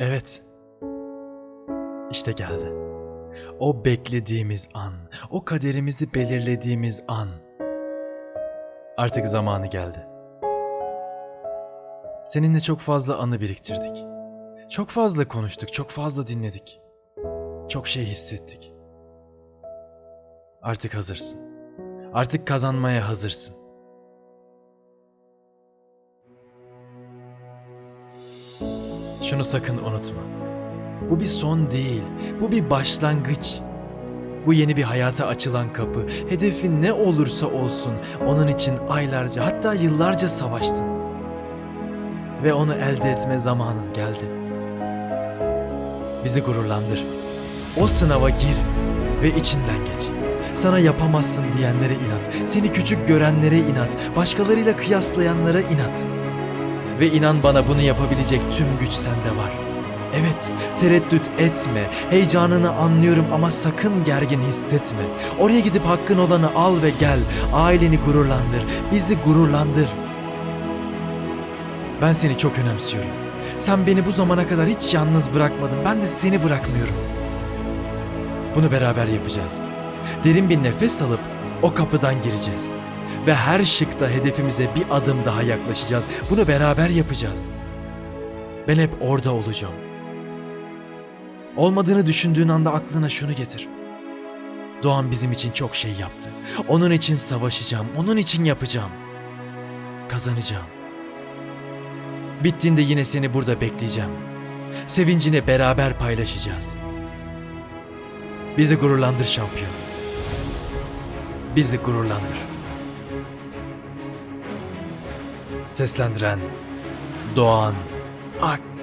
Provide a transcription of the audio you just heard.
Evet. İşte geldi. O beklediğimiz an, o kaderimizi belirlediğimiz an. Artık zamanı geldi. Seninle çok fazla anı biriktirdik. Çok fazla konuştuk, çok fazla dinledik. Çok şey hissettik. Artık hazırsın. Artık kazanmaya hazırsın. Şunu sakın unutma. Bu bir son değil, bu bir başlangıç. Bu yeni bir hayata açılan kapı. Hedefin ne olursa olsun onun için aylarca hatta yıllarca savaştın. Ve onu elde etme zamanın geldi. Bizi gururlandır. O sınava gir ve içinden geç. Sana yapamazsın diyenlere inat. Seni küçük görenlere inat. Başkalarıyla kıyaslayanlara inat. Ve inan bana bunu yapabilecek tüm güç sende var. Evet, tereddüt etme. Heyecanını anlıyorum ama sakın gergin hissetme. Oraya gidip hakkın olanı al ve gel. Aileni gururlandır. Bizi gururlandır. Ben seni çok önemsiyorum. Sen beni bu zamana kadar hiç yalnız bırakmadın. Ben de seni bırakmıyorum. Bunu beraber yapacağız. Derin bir nefes alıp o kapıdan gireceğiz. Ve her şıkta hedefimize bir adım daha yaklaşacağız. Bunu beraber yapacağız. Ben hep orada olacağım. Olmadığını düşündüğün anda aklına şunu getir. Doğan bizim için çok şey yaptı. Onun için savaşacağım, onun için yapacağım. Kazanacağım. Bittiğinde yine seni burada bekleyeceğim. Sevincini beraber paylaşacağız. Bizi gururlandır şampiyon. Bizi gururlandır. Seslendiren Doğan Akkök.